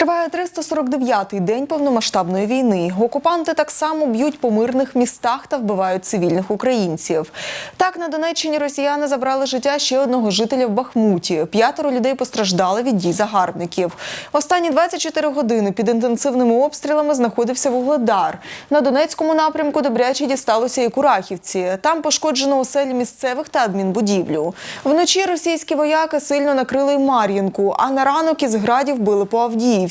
Триває 349-й день повномасштабної війни. Окупанти так само б'ють по мирних містах та вбивають цивільних українців. Так на Донеччині росіяни забрали життя ще одного жителя в Бахмуті. П'ятеро людей постраждали від дій загарбників. Останні 24 години під інтенсивними обстрілами знаходився Вугледар. На Донецькому напрямку добряче дісталося і Курахівці. Там пошкоджено оселі місцевих та адмінбудівлю. Вночі російські вояки сильно накрили Мар'їнку, а на ранок із градів били по Авдіївці,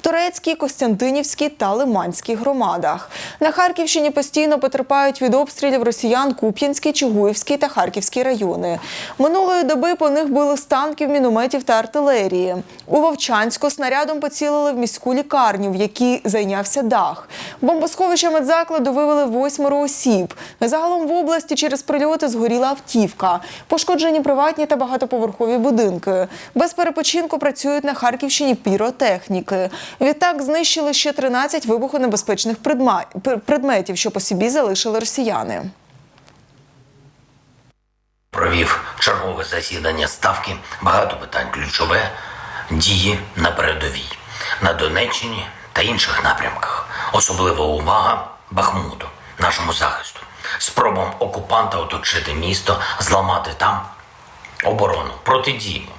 Турецькій, Костянтинівській та Лиманській громадах. На Харківщині постійно потерпають від обстрілів росіян Куп'янський, Чугуївський та Харківський райони. Минулої доби по них били з танків, мінометів та артилерії. У Вовчанську снарядом поцілили в міську лікарню, в якій зайнявся дах. Бомбосховища медзакладу вивели восьмеро осіб. Загалом в області через прильоти згоріла автівка. Пошкоджені приватні та багатоповерхові будинки. Без перепочинку працюють на Харківщині піротехніки. Відтак знищили ще 13 вибухонебезпечних предметів, що по собі залишили росіяни. провів чергове засідання ставки. Багато питань ключове дії на передовій на Донеччині та інших напрямках. Особлива увага Бахмуту, нашому захисту, спробам окупанта оточити місто, зламати там оборону, протидіємо.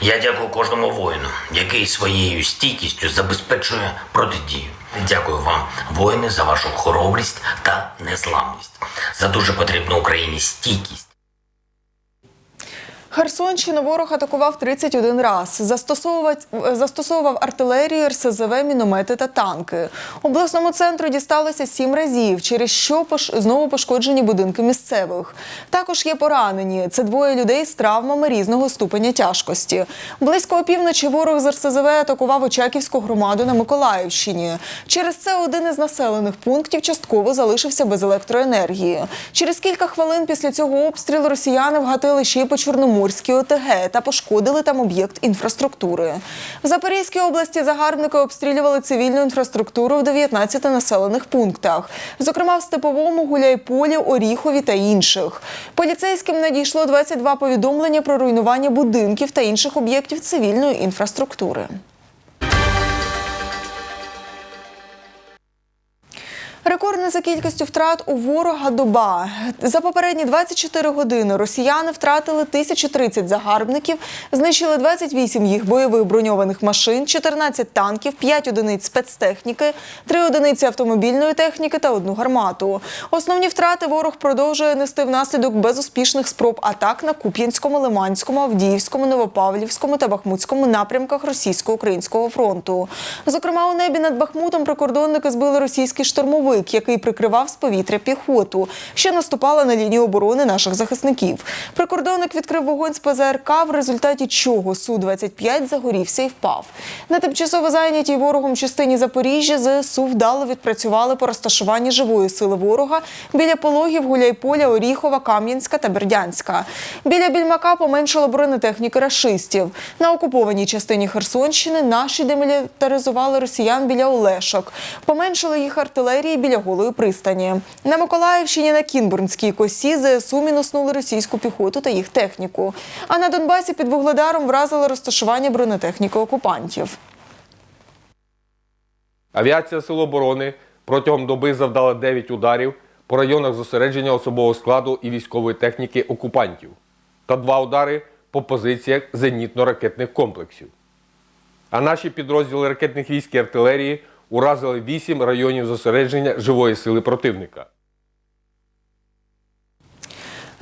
Я дякую кожному воїну, який своєю стійкістю забезпечує протидію. Дякую вам, воїни, за вашу хоробрість та незламність, за дуже потрібну Україні стійкість. Херсонщину ворог атакував 31 раз. Застосовував, застосовував артилерію, РСЗВ, міномети та танки. Обласному центру дісталося сім разів, через що пош... знову пошкоджені будинки місцевих. Також є поранені. Це двоє людей з травмами різного ступеня тяжкості. Близько опівночі ворог з РСЗВ атакував Очаківську громаду на Миколаївщині. Через це один із населених пунктів частково залишився без електроенергії. Через кілька хвилин після цього обстрілу росіяни вгатили ще й по Чорноморській ОТГ та пошкодили там об'єкт інфраструктури. В Запорізькій області загарбники обстрілювали цивільну інфраструктуру в 19 населених пунктах, зокрема в Степовому, Гуляйполі, Оріхові та інших. Поліцейським надійшло 22 повідомлення про руйнування будинків та інших об'єктів цивільної інфраструктури. Рекордна за кількістю втрат у ворога доба. За попередні 24 години росіяни втратили 1030 загарбників, знищили 28 їх бойових броньованих машин, 14 танків, 5 одиниць спецтехніки, 3 одиниці автомобільної техніки та одну гармату. Основні втрати ворог продовжує нести внаслідок безуспішних спроб атак на Куп'янському, Лиманському, Авдіївському, Новопавлівському та Бахмутському напрямках російсько-українського фронту. Зокрема, у небі над Бахмутом прикордонники збили російський штурмовик, який прикривав з повітря піхоту, що наступала на лінію оборони наших захисників. Прикордонник відкрив вогонь з ПЗРК, в результаті чого Су-25 загорівся і впав. На тимчасово зайнятій ворогом частині Запоріжжя ЗСУ вдало відпрацювали по розташуванні живої сили ворога біля пологів Гуляйполя, Оріхова, Кам'янська та Бердянська. Біля Більмака поменшало бронетехніки рашистів. На окупованій частині Херсонщини наші демілітаризували росіян біля Олешок. Поменшили їх артилерії біля голої пристані. На Миколаївщині на Кінбурнській косі ЗСУ мінуснули російську піхоту та їх техніку. А на Донбасі під Вугледаром вразили розташування бронетехніки окупантів. Авіація Сил оборони протягом доби завдала 9 ударів по районах зосередження особового складу і військової техніки окупантів та два удари по позиціях зенітно-ракетних комплексів. А наші підрозділи ракетних військ і артилерії уразили 8 районів зосередження живої сили противника.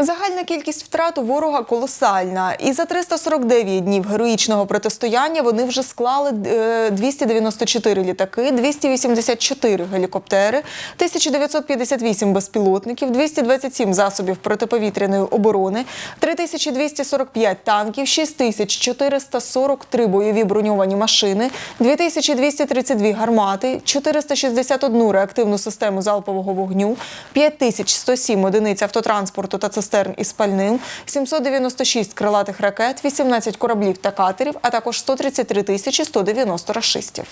Загальна кількість втрат у ворога колосальна. І за 349 днів героїчного протистояння вони вже склали е, 294 літаки, 284 гелікоптери, 1958 безпілотників, 227 засобів протиповітряної оборони, 3245 танків, 6443 бойові броньовані машини, 2232 гармати, 461 реактивну систему залпового вогню, 5107 одиниць автотранспорту та цистерн із пальним, 796 крилатих ракет, 18 кораблів та катерів, а також 133 тисячі 190 рашистів.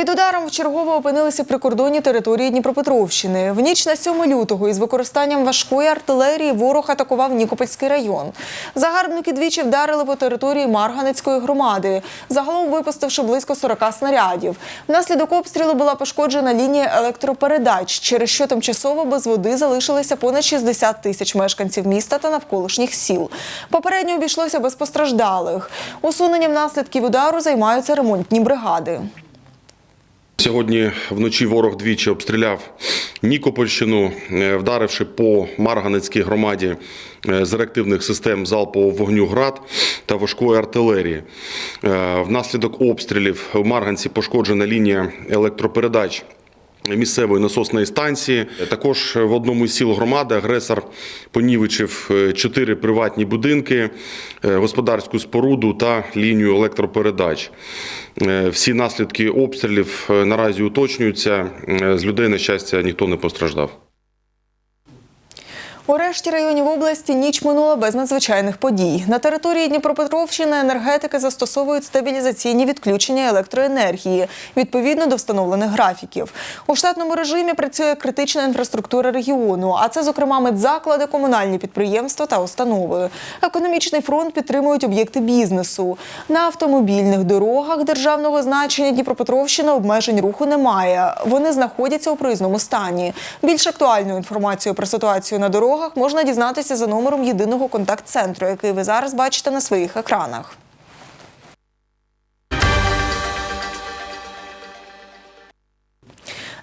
Під ударом вчергово опинилися прикордонні території Дніпропетровщини. В ніч на 7 лютого із використанням важкої артилерії ворог атакував Нікопольський район. Загарбники двічі вдарили по території Марганецької громади, загалом випустивши близько 40 снарядів. Внаслідок обстрілу була пошкоджена лінія електропередач, через що тимчасово без води залишилися понад 60 тисяч мешканців міста та навколишніх сіл. Попередньо обійшлося без постраждалих. Усуненням наслідків удару займаються ремонтні бригади. Сьогодні вночі ворог двічі обстріляв Нікопольщину, е, вдаривши по Марганецькій громаді е, з реактивних систем залпового вогню град та важкої артилерії. Е, Внаслідок обстрілів в Марганці пошкоджена лінія електропередач. Місцевої насосної станції також в одному із сіл громади агресор понівечив е, чотири приватні будинки, е, господарську споруду та лінію електропередач. Е, Всі наслідки обстрілів наразі уточнюються. З людей, на щастя, ніхто не постраждав. У решті районів області ніч минула без надзвичайних подій. На території Дніпропетровщини енергетики застосовують стабілізаційні відключення електроенергії відповідно до встановлених графіків. У штатному режимі працює критична інфраструктура регіону, а це, зокрема, медзаклади, комунальні підприємства та установи. Економічний фронт підтримують об'єкти бізнесу. На автомобільних дорогах державного значення Дніпропетровщина обмежень руху немає. Вони знаходяться у проїзному стані. Більш актуальну інформацію про ситуацію на дорогах можна дізнатися за номером єдиного контакт-центру, який ви зараз бачите на своїх екранах.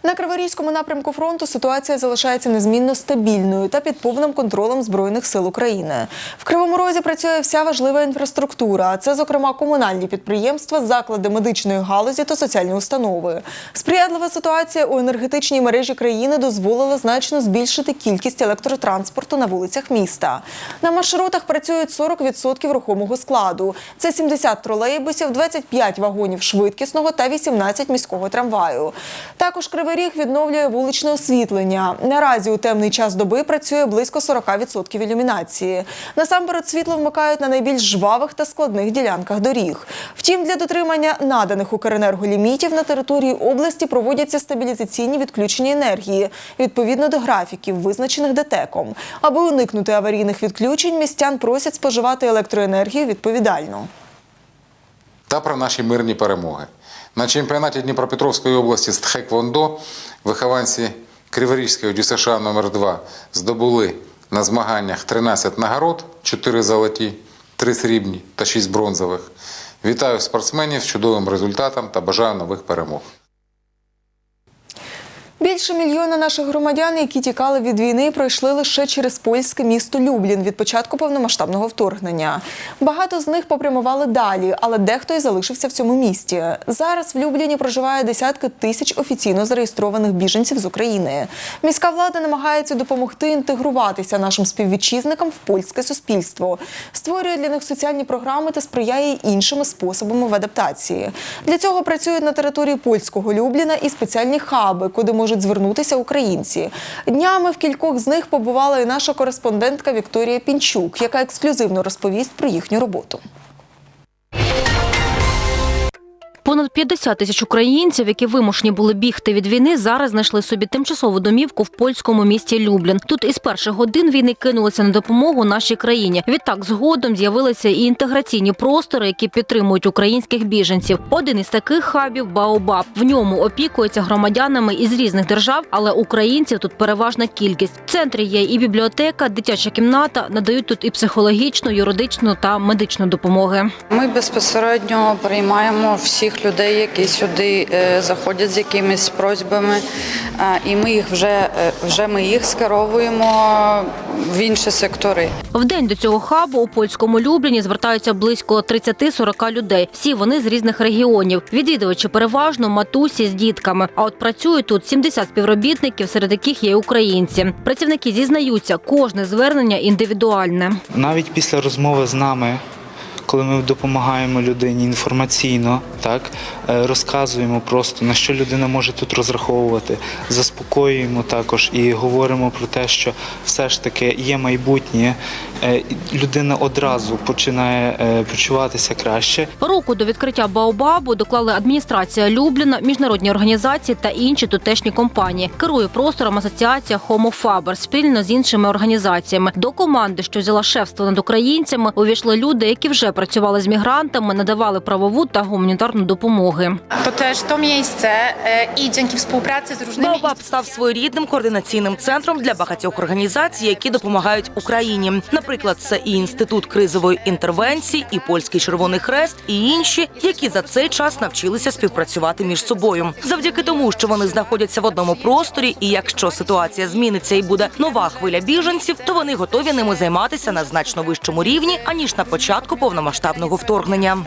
На Криворізькому напрямку фронту ситуація залишається незмінно стабільною та під повним контролем збройних сил України. В Кривому Розі працює вся важлива інфраструктура. а Це, зокрема, комунальні підприємства, заклади медичної галузі та соціальні установи. Сприятлива ситуація у енергетичній мережі країни дозволила значно збільшити кількість електротранспорту на вулицях міста. На маршрутах працюють 40% рухомого складу. Це 70 тролейбусів, 25 вагонів швидкісного та 18 міського трамваю. Також Кривий Ріг відновлює вуличне освітлення. Наразі у темний час доби працює близько 40% ілюмінації. Насамперед світло вмикають на найбільш жвавих та складних ділянках доріг. Втім, для дотримання наданих Укренерго лімітів на території області проводяться стабілізаційні відключення енергії відповідно до графіків, визначених ДТЕКом. Аби уникнути аварійних відключень, містян просять споживати електроенергію відповідально. та про наші мирні перемоги. На чемпіонаті Дніпропетровської області з Тхеквондо вихованці Криворізької ДЮСШ номер 2 здобули на змаганнях 13 нагород, 4 золоті, 3 срібні та 6 бронзових. Вітаю спортсменів з чудовим результатом та бажаю нових перемог. Більше мільйона наших громадян, які тікали від війни, пройшли лише через польське місто Люблін від початку повномасштабного вторгнення. Багато з них попрямували далі, але дехто й залишився в цьому місті. Зараз в Любліні проживає десятки тисяч офіційно зареєстрованих біженців з України. Міська влада намагається допомогти інтегруватися нашим співвітчизникам в польське суспільство, створює для них соціальні програми та сприяє іншими способами в адаптації. Для цього працюють на території польського Любліна і спеціальні хаби, куди можуть звернутися українці. Днями в кількох з них побувала і наша кореспондентка Вікторія Пінчук, яка ексклюзивно розповість про їхню роботу. Понад 50 тисяч українців, які вимушені були бігти від війни, зараз знайшли собі тимчасову домівку в польському місті Люблін. Тут із перших годин війни кинулися на допомогу нашій країні. Відтак згодом з'явилися і інтеграційні простори, які підтримують українських біженців. Один із таких хабів Баобаб. В ньому опікуються громадянами із різних держав, але українців тут переважна кількість. В центрі є і бібліотека, дитяча кімната, надають тут і психологічну, юридичну та медичну допомоги. Ми безпосередньо приймаємо всіх людей, які сюди е, заходять з якимись просьбами, і ми їх вже, е, вже ми їх скеровуємо в інші сектори. В день до цього хабу у польському Любліні звертаються близько 30-40 людей. Всі вони з різних регіонів. Відвідувачі переважно матусі з дітками. А от працюють тут 70 співробітників, серед яких є й українці. Працівники зізнаються, кожне звернення індивідуальне. Навіть після розмови з нами, коли ми допомагаємо людині інформаційно, так е, розказуємо просто на що людина може тут розраховувати, заспокоюємо також і говоримо про те, що все ж таки є майбутнє. е, Людина одразу починає е, почуватися краще. Року до відкриття Баобабу доклали адміністрація Любліна, міжнародні організації та інші тутешні компанії. Керує простором асоціація Faber спільно з іншими організаціями. До команди, що взяла шефство над українцями, увійшли люди, які вже працювали з мігрантами, надавали правову та гуманітарну допомоги. To też to miejsce e, i dzięki współpracy z Баобаб став своєрідним координаційним центром для багатьох організацій, які допомагають Україні. Наприклад, це і інститут кризової інтервенції, і польський Червоний Хрест, і інші, які за цей час навчилися співпрацювати між собою. Завдяки тому, що вони знаходяться в одному просторі, і якщо ситуація зміниться і буде нова хвиля біженців, то вони готові ними займатися на значно вищому рівні аніж на початку повномасштабного вторгнення.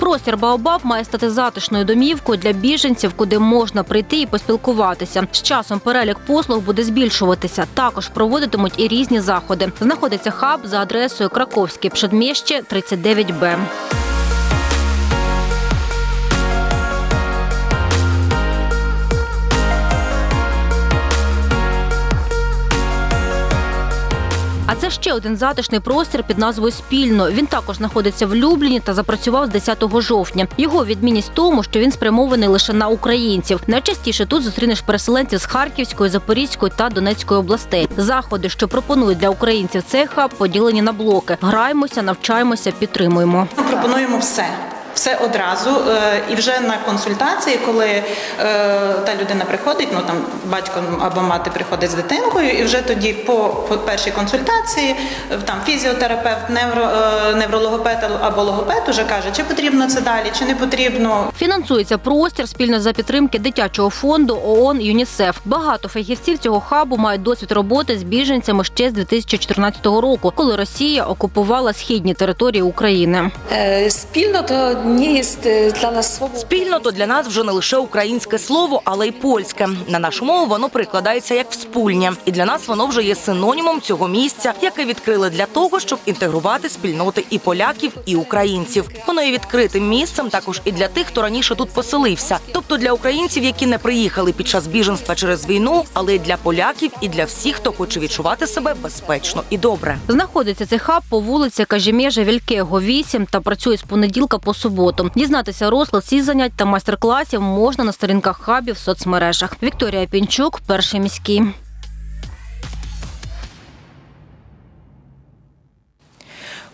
Простір Баобаб має стати затишною домівкою для біженців, куди можна прийти і поспілкуватися. З часом перелік послуг буде збільшуватися. Також проводитимуть і різні заходи. Знаходиться хаб за адресою Краковське Przedmieście, 39Б. А це ще один затишний простір під назвою Спільно. Він також знаходиться в Любліні та запрацював з 10 жовтня. Його відмінність тому, що він спрямований лише на українців. Найчастіше тут зустрінеш переселенців з Харківської, Запорізької та Донецької областей. Заходи, що пропонують для українців цей хаб, поділені на блоки. Граємося, навчаємося, підтримуємо. Ми пропонуємо все. Все одразу е, і вже на консультації, коли е, та людина приходить, ну там батько або мати приходить з дитинкою, і вже тоді по, по першій консультації е, там фізіотерапевт, невро, е, неврологопед або логопед уже каже, чи потрібно це далі, чи не потрібно. Фінансується простір спільно за підтримки дитячого фонду ООН ЮНІСЕФ. Багато фахівців цього хабу мають досвід роботи з біженцями ще з 2014 року, коли Росія окупувала східні території України. Спільно то nie jest dla nas słowo. Спільно то для нас вже не лише українське слово, але й польське. На нашу мову воно прикладається як «вспульня». і для нас воно вже є синонімом цього місця, яке відкрили для того, щоб інтегрувати спільноти і поляків, і українців. Воно є відкритим місцем також і для тих, хто раніше тут поселився, тобто для українців, які не приїхали під час біженства через війну, але й для поляків і для всіх, хто хоче відчувати себе безпечно і добре. Знаходиться цей хаб по вулиці Кажімежа Вількего 8 та працює з понеділка по суботу. Дізнатися розклад всіх занять та майстер-класів можна на сторінках хабів в соцмережах. Вікторія Пінчук, перший міський.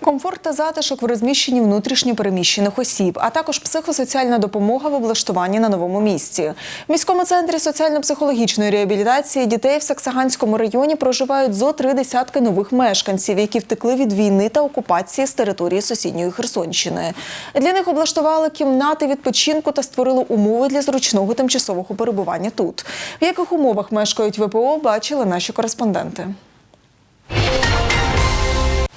Комфорт та затишок в розміщенні внутрішньо переміщених осіб, а також психосоціальна допомога в облаштуванні на новому місці. В міському центрі соціально-психологічної реабілітації дітей в Саксаганському районі проживають зо три десятки нових мешканців, які втекли від війни та окупації з території сусідньої Херсонщини. Для них облаштували кімнати відпочинку та створили умови для зручного тимчасового перебування тут. В яких умовах мешкають ВПО, бачили наші кореспонденти.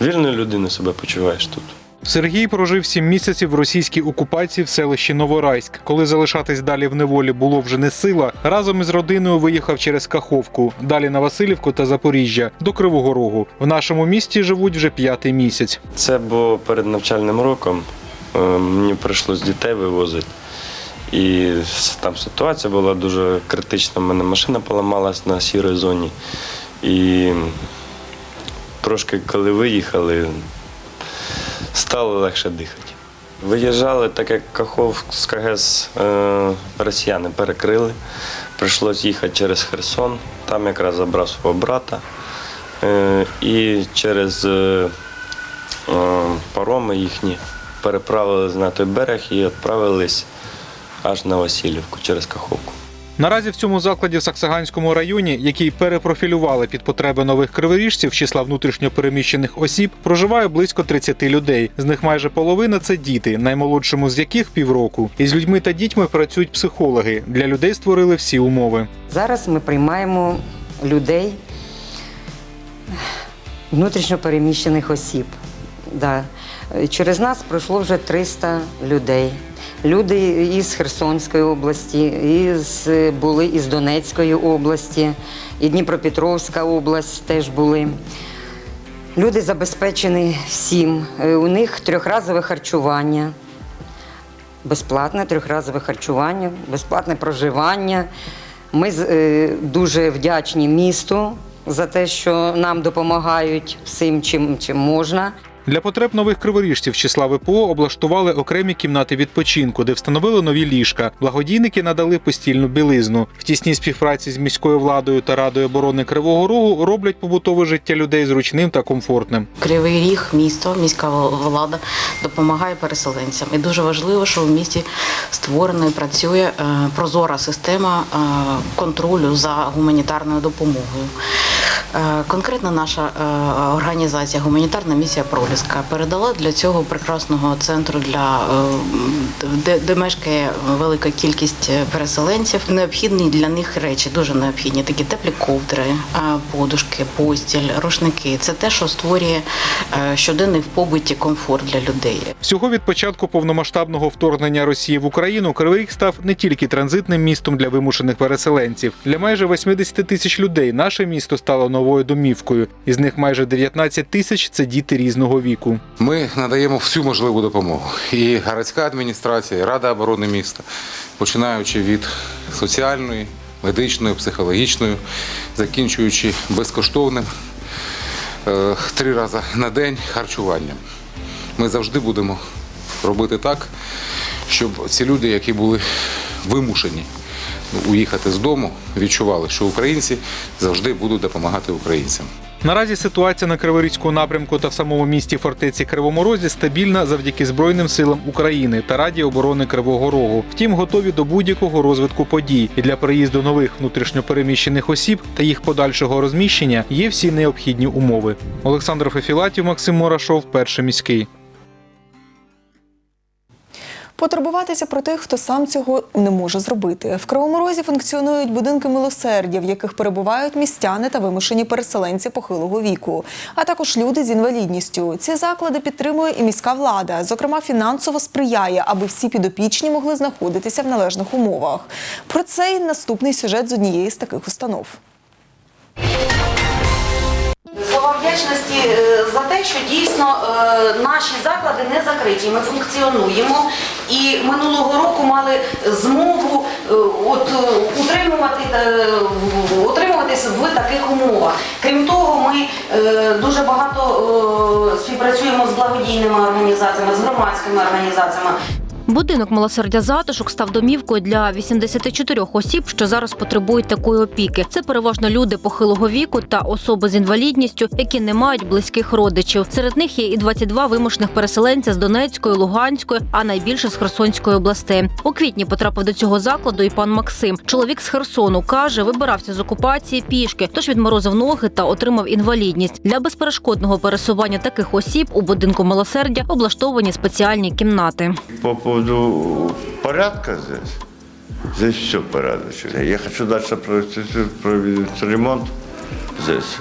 Вільною людиною себе почуваєш тут. Сергій прожив сім місяців в російській окупації в селищі Новорайськ. Коли залишатись далі в неволі було вже не сила, разом із родиною виїхав через Каховку, далі на Васильівку та Запоріжжя до Кривого Рогу. В нашому місті живуть вже п'ятий місяць. Це було перед навчальним роком. Е, Мені прийшлось дітей вивозити. І там ситуація була дуже критична. У мене машина поламалась на сірій зоні. І трошки, коли виїхали, стало легше дихати. Виїжджали, так як Каховська ГЕС е, росіяни перекрили. Прийшлось їхати через Херсон, там якраз забрав свого брата. Е, і через е, е, пароми їхні переправили на той берег і відправились аж на Васильівку через Каховку. Наразі в цьому закладі в Саксаганському районі, який перепрофілювали під потреби нових криворіжців, числа внутрішньо переміщених осіб, проживає близько 30 людей. З них майже половина це діти, наймолодшому з яких півроку. Із людьми та дітьми працюють психологи. Для людей створили всі умови. Зараз ми приймаємо людей внутрішньо переміщених осіб. Да. Через нас пройшло вже 300 людей. Люди із Херсонської області, із, були із Донецької області, і Дніпропетровська область теж були. Люди забезпечені всім. Е, У них трьохразове харчування, безплатне трьохразове харчування, безплатне проживання. Ми е, дуже вдячні місту за те, що нам допомагають всім, чим, чим можна. Для потреб нових криворіжців числа ВПО облаштували окремі кімнати відпочинку, де встановили нові ліжка. Благодійники надали постільну білизну. В тісній співпраці з міською владою та радою оборони Кривого Рогу роблять побутове життя людей зручним та комфортним. Кривий Ріг, місто, міська влада допомагає переселенцям. І дуже важливо, що в місті створена і працює е, прозора система е, контролю за гуманітарною допомогою. Е, Конкретно наша організація Гуманітарна місія Проліска передала для цього прекрасного центру, для е, де, де мешкає велика кількість переселенців. Необхідні для них речі, дуже необхідні. Такі теплі ковдри, е, подушки, постіль, рушники. Це те, що створює е, щоденний в побуті комфорт для людей. Всього від початку повномасштабного вторгнення Росії в Україну Кривий Ріг став не тільки транзитним містом для вимушених переселенців. Для майже 80 тисяч людей наше місто стало новою домівкою. Із них майже 19 тисяч це діти різного віку. Ми надаємо всю можливу допомогу. І городська адміністрація, і Рада оборони міста, починаючи від соціальної, медичної, психологічної, закінчуючи безкоштовним е, три рази на день харчуванням. Ми завжди будемо робити так, щоб ці люди, які були вимушені уїхати з дому, відчували, що українці завжди будуть допомагати українцям. Наразі ситуація на Криворізькому напрямку та в самому місті фортеці Кривому Розі стабільна завдяки Збройним силам України та Раді оборони Кривого Рогу. Втім, готові до будь-якого розвитку подій. І для приїзду нових внутрішньопереміщених осіб та їх подальшого розміщення є всі необхідні умови. Олександр Фефілатів, Максим Мурашов, перший міський. Потурбуватися про тих, хто сам цього не може зробити. В Кривому Розі функціонують будинки милосердя, в яких перебувають містяни та вимушені переселенці похилого віку, а також люди з інвалідністю. Ці заклади підтримує і міська влада, зокрема, фінансово сприяє, аби всі підопічні могли знаходитися в належних умовах. Про це й наступний сюжет з однієї з таких установ. Слова вдячності е, за те, що дійсно е, наші заклади не закриті. Ми функціонуємо і минулого року мали змогу е, от, утримувати, утримуватись в таких умовах. Крім того, ми дуже багато співпрацюємо з благодійними організаціями, з громадськими організаціями. Будинок милосердя затишок став домівкою для 84 осіб, що зараз потребують такої опіки. Це переважно люди похилого віку та особи з інвалідністю, які не мають близьких родичів. Серед них є і 22 вимушених переселенця з Донецької, Луганської, а найбільше з Херсонської областей. У квітні потрапив до цього закладу і пан Максим. Чоловік з Херсону каже, вибирався з окупації пішки, тож відморозив ноги та отримав інвалідність. Для безперешкодного пересування таких осіб у будинку милосердя облаштовані спеціальні кімнати. По поводу порядка здесь, здесь все порядочно. Я хочу дальше провести, провести ремонт здесь.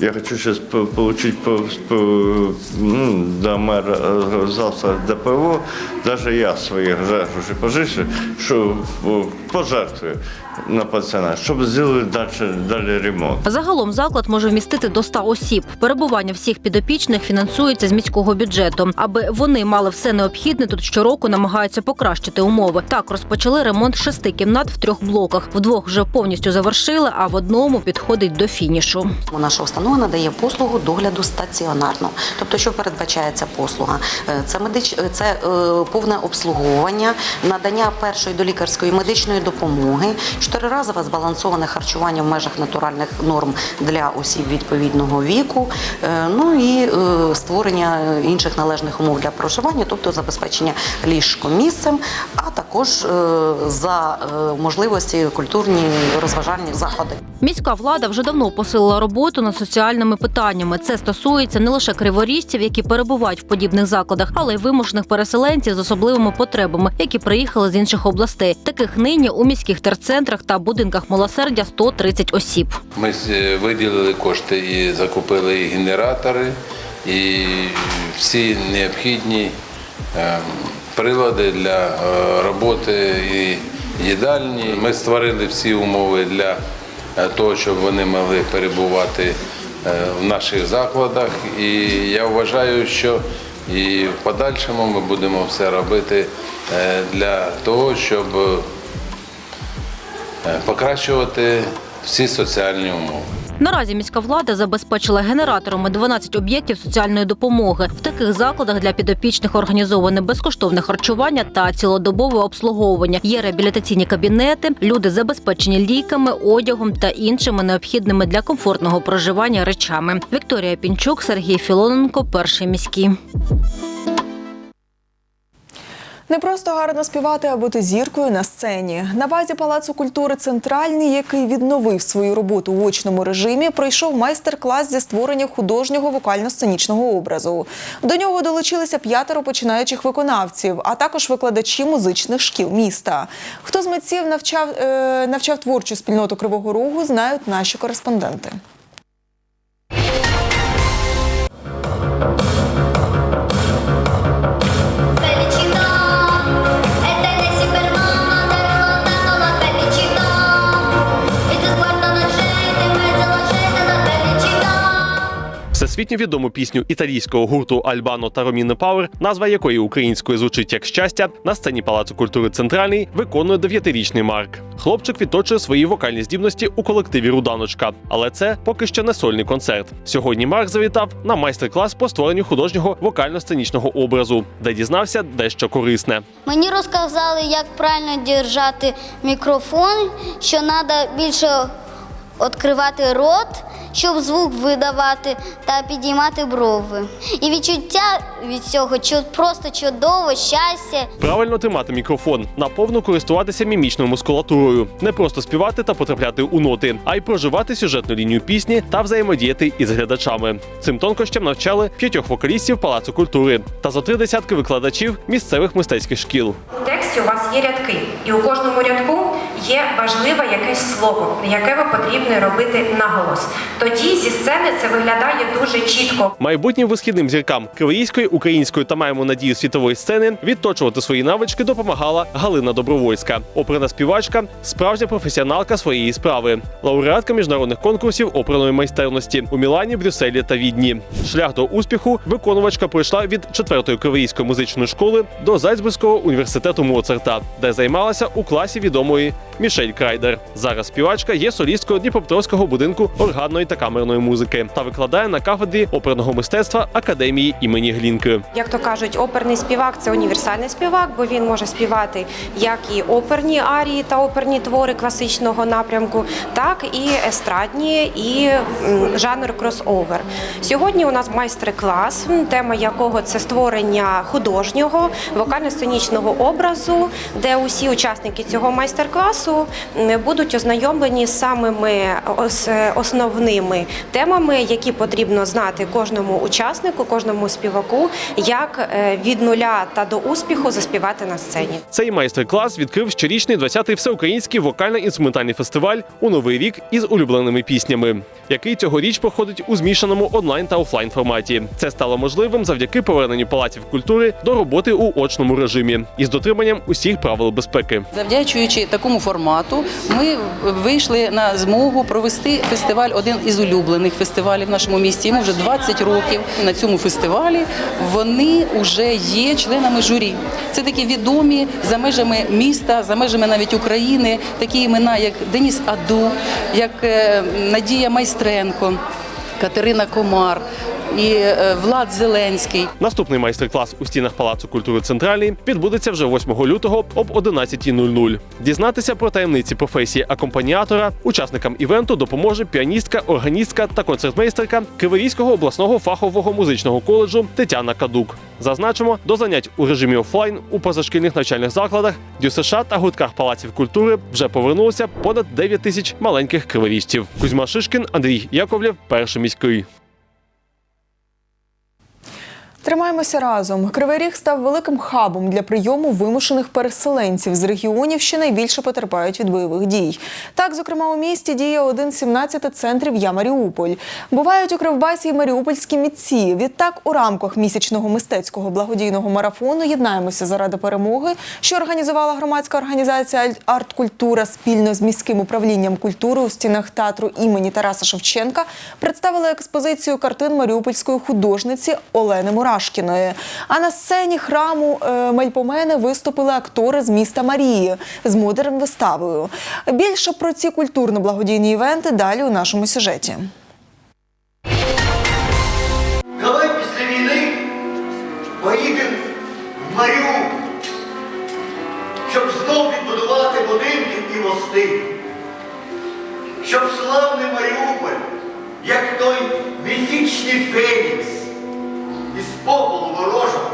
Я хочу сейчас получить по, по, ну, до мэра э, завтра ДПО, даже я свои гроши пожишу, что э, пожертвую на пацана, чтобы сделали дальше, далі ремонт. Загалом заклад може вмістити до 100 осіб. Перебування всіх підопічних фінансується з міського бюджету. Аби вони мали все необхідне, тут щороку намагаються покращити умови. Так розпочали ремонт шести кімнат в трьох блоках. В двох вже повністю завершили, а в одному підходить до фінішу. Наша установа надає послугу догляду стаціонарно. Тобто, що передбачається послуга? Е, Це медич... е, це е, повне обслуговування, надання першої долікарської медичної допомоги, чотириразове збалансоване харчування в межах натуральних норм для осіб відповідного віку, е, ну і е, створення інших належних умов для проживання, тобто забезпечення ліжком місцем, а також е, за е, можливості культурні розважальні заходи. Міська влада вже давно посилила роботу над соціальними питаннями. Це стосується не лише криворіжців, які перебувають в подібних закладах, але й вимушених переселенців з особливими потребами, які приїхали з інших областей. Таких нині у міських терцентрах та будинках милосердя 130 осіб. Ми е, виділили кошти і закупили і генератори, і всі необхідні е, прилади для е, роботи і їдальні. Ми створили всі умови для е, того, щоб вони могли перебувати е, в наших закладах. І я вважаю, що і в подальшому ми будемо все робити для того, щоб покращувати всі соціальні умови. Наразі міська влада забезпечила генераторами 12 об'єктів соціальної допомоги. В таких закладах для підопічних організоване безкоштовне харчування та цілодобове обслуговування. Є реабілітаційні кабінети, люди забезпечені ліками, одягом та іншими необхідними для комфортного проживання речами. Вікторія Пінчук, Сергій Філоненко, перший міський. Не просто гарно співати, а бути зіркою на сцені. На базі Палацу культури Центральний, який відновив свою роботу в очному режимі, пройшов майстер-клас зі створення художнього вокально-сценічного образу. До нього долучилися п'ятеро починаючих виконавців, а також викладачі музичних шкіл міста. Хто з митців навчав, е, навчав творчу спільноту Кривого Рогу, знають наші кореспонденти. Всесвітньо відому пісню італійського гурту Альбано та Роміно Пауер, назва якої українською звучить як щастя, на сцені Палацу культури Центральний виконує дев'ятирічний Марк. Хлопчик відточує свої вокальні здібності у колективі Руданочка, але це поки що не сольний концерт. Сьогодні Марк завітав на майстер-клас по створенню художнього вокально-сценічного образу, де дізнався дещо корисне. Мені розказали, як правильно держати мікрофон, що треба більше відкривати рот, щоб звук видавати та підіймати брови. І відчуття від цього чу- просто чудово, щастя. Правильно тримати мікрофон, наповну користуватися мімічною мускулатурою, не просто співати та потрапляти у ноти, а й проживати сюжетну лінію пісні та взаємодіяти із глядачами. Цим тонкощам навчали п'ятьох вокалістів Палацу культури та за три десятки викладачів місцевих мистецьких шкіл. У тексті у вас є рядки, і у кожному рядку є важливе якесь слово, яке ви потрібно робити наголос. Тоді зі сцени це виглядає дуже чітко. Майбутнім висхідним зіркам криворізької, української та маємо надію світової сцени відточувати свої навички допомагала Галина Добровольська, оперна співачка, справжня професіоналка своєї справи, лауреатка міжнародних конкурсів оперної майстерності у Мілані, Брюсселі та Відні. Шлях до успіху виконувачка пройшла від 4-ї криворізької музичної школи до Зальцбурзького університету Моцарта, де займалася у класі відомої Мішель Крайдер. Зараз співачка є солісткою Дніпропетровського будинку органної та камерної музики та викладає на кафедрі оперного мистецтва Академії імені Глінки. Як то кажуть, оперний співак це універсальний співак, бо він може співати як і оперні арії та оперні твори класичного напрямку, так і естрадні, і жанр кросовер. Сьогодні у нас майстер-клас, тема якого це створення художнього вокально-сценічного образу, де усі учасники цього майстер-класу будуть ознайомлені з самими ос- основними темами, які потрібно знати кожному учаснику, кожному співаку, як е, від нуля та до успіху заспівати на сцені. Цей майстер-клас відкрив щорічний 20-й всеукраїнський вокально-інструментальний фестиваль у новий рік із улюбленими піснями, який цьогоріч проходить у змішаному онлайн та офлайн форматі. Це стало можливим завдяки поверненню палаців культури до роботи у очному режимі із дотриманням усіх правил безпеки. Завдячуючи такому формату, ми вийшли на змогу провести фестиваль, один із улюблених фестивалів в нашому місті. Йому вже 20 років. На цьому фестивалі вони вже є членами журі. Це такі відомі за межами міста, за межами навіть України, такі імена, як Деніс Аду, як е, Надія Майстренко, Катерина Комар. І е, Влад Зеленський. Наступний майстер-клас у стінах Палацу культури Центральний відбудеться вже 8 лютого об 11.00. Дізнатися про таємниці професії акомпаніатора учасникам івенту допоможе піаністка, органістка та концертмейстерка Криворізького обласного фахового музичного коледжу Тетяна Кадук. Зазначимо, до занять у режимі офлайн у позашкільних навчальних закладах ДЮСШ та гуртках палаців культури вже повернулося понад 9 тисяч маленьких криворіжців. Кузьма Шишкін, Андрій Яковлєв, перший міський. Тримаємося разом. Кривий Ріг став великим хабом для прийому вимушених переселенців з регіонів, що найбільше потерпають від бойових дій. Так, зокрема, у місті діє один з 17 центрів Я Маріуполь. Бувають у Кривбасі й маріупольські митці. Відтак, у рамках місячного мистецького благодійного марафону Єднаємося заради перемоги, що організувала громадська організація «Арткультура» спільно з міським управлінням культури у стінах театру імені Тараса Шевченка, представили експозицію картин маріупольської художниці Олени Мурашкіної. А на сцені храму е, Мельпомени виступили актори з міста Марії з модерн виставою. Більше про ці культурно-благодійні івенти далі у нашому сюжеті. Давай після війни поїдемо в Маріуполь, щоб знов відбудувати будинки і мости. Щоб славний Маріуполь, як той міфічний Фенікс, із попелу ворожого,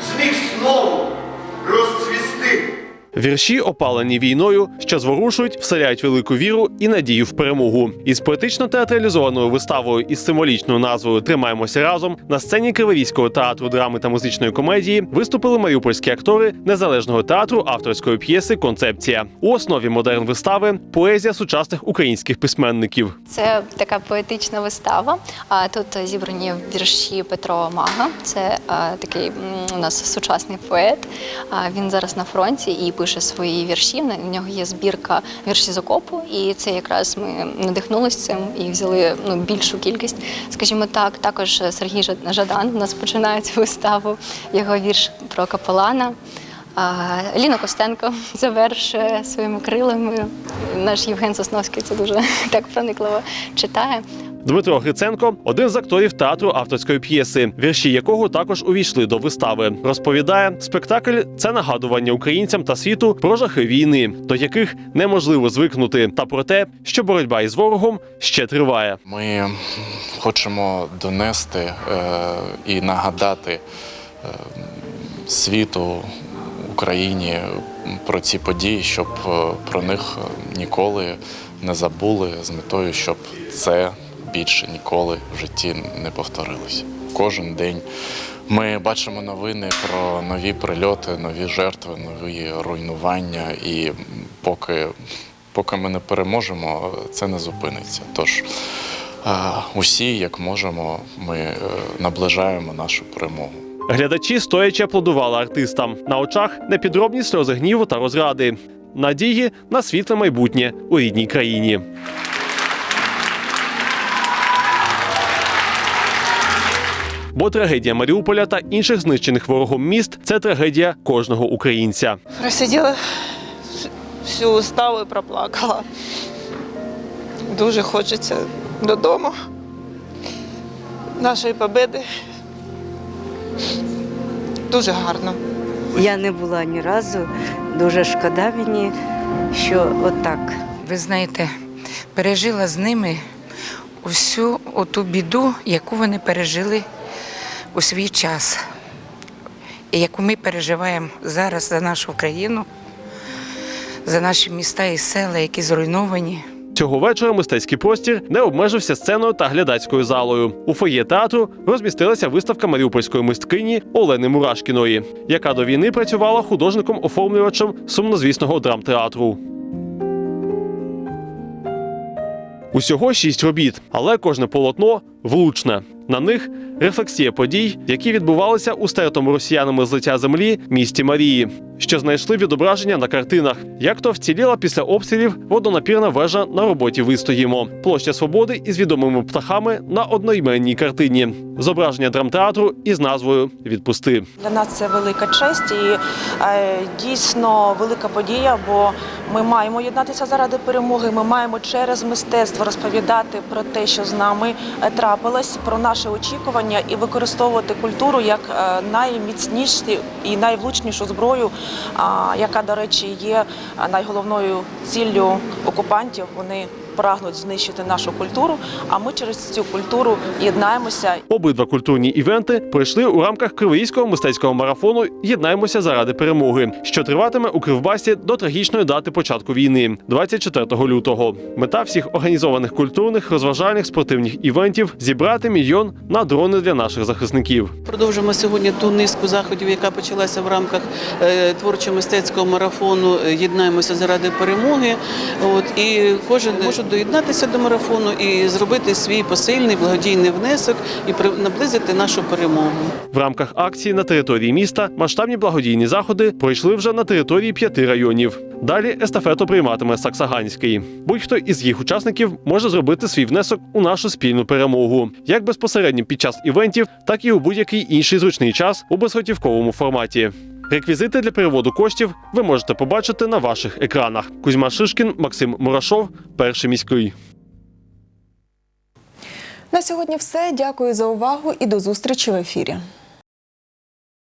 зміг знову розцвісти. Вірші, опалені війною, що зворушують, вселяють велику віру і надію в перемогу. Із поетично театралізованою виставою із символічною назвою Тримаємося разом на сцені Кривовійського театру драми та музичної комедії виступили маріупольські актори незалежного театру авторської п'єси Концепція у основі модерн вистави поезія сучасних українських письменників. Це така поетична вистава. А тут зібрані вірші Петро Мага. Це такий у нас сучасний поет. Він зараз на фронті і пише свої вірші. На- нього є збірка вірші з окопу, і це якраз ми надихнулися цим і взяли ну, більшу кількість. Скажімо так, також Сергій Жадан у нас починає цю виставу. Його вірш про капелана. А, Ліна Костенко завершує своїми крилами. Наш Євген Сосновський це дуже так проникливо читає. Дмитро Гриценко один з акторів театру авторської п'єси, вірші якого також увійшли до вистави. Розповідає, спектакль це нагадування українцям та світу про жахи війни, до яких неможливо звикнути, та про те, що боротьба із ворогом ще триває. Ми хочемо донести е, і нагадати е, світу, Україні про ці події, щоб е, про них ніколи не забули з метою, щоб це більше ніколи в житті не повторилося. Кожен день ми бачимо новини про нові прильоти, нові жертви, нові руйнування. І поки, поки ми не переможемо, це не зупиниться. Тож е, усі, як можемо, ми е, наближаємо нашу перемогу. Глядачі стоячи аплодували артистам на очах непідробні сльози гніву та розради, надії на світле майбутнє у рідній країні. Бо трагедія Маріуполя та інших знищених ворогом міст це трагедія кожного українця. Просиділа всю виставу і проплакала. Дуже хочеться додому. Нашої победи. Дуже гарно. Я не була ні разу. Дуже шкода мені, що отак. Ви знаєте, пережила з ними усю оту біду, яку вони пережили у свій час, і яку ми переживаємо зараз за нашу країну, за наші міста і села, які зруйновані. Цього вечора мистецький простір не обмежився сценою та глядацькою залою. У фоє театру розмістилася виставка маріупольської мисткині Олени Мурашкіної, яка до війни працювала художником-оформлювачем сумнозвісного драмтеатру. Усього шість робіт, але кожне полотно влучне. На них рефлексія подій, які відбувалися у стертому росіянами з лиця землі місті Марії, що знайшли відображення на картинах, як то вціліла після обстрілів водонапірна вежа на роботі вистоїмо, площа свободи із відомими птахами на одноіменній картині, зображення драмтеатру із назвою Відпусти. Для нас це велика честь і е, дійсно велика подія, бо ми маємо єднатися заради перемоги. Ми маємо через мистецтво розповідати про те, що з нами е, трапилось, про наше очікування і використовувати культуру як е, найміцнішу і найвлучнішу зброю, яка, до речі, є е, найголовною ціллю окупантів. Вони прагнуть знищити нашу культуру. А ми через цю культуру єднаємося Обидва культурні івенти пройшли у рамках Кривоїзького мистецького марафону Єднаємося заради перемоги, що триватиме у Кривбасі до трагічної дати початку війни 24 лютого. Мета всіх організованих культурних, розважальних, спортивних івентів зібрати мільйон на дрони для наших захисників. Продовжуємо сьогодні ту низку заходів, яка почалася в рамках е, творчо-мистецького марафону Єднаємося заради перемоги. От і кожен може доєднатися до марафону і зробити свій посильний благодійний внесок і наблизити нашу перемогу. В рамках акції на території міста масштабні благодійні заходи пройшли вже на території п'яти районів. Далі естафету прийматиме Саксаганський. Будь-хто із їх учасників може зробити свій внесок у нашу спільну перемогу, як безпосередньо під час івентів, так і у будь-який інший зручний час у безготівковому форматі. Реквізити для переводу коштів ви можете побачити на ваших екранах. Кузьма Шишкін, Максим Мурашов, перший міський. На сьогодні все. Дякую за увагу і до зустрічі в ефірі.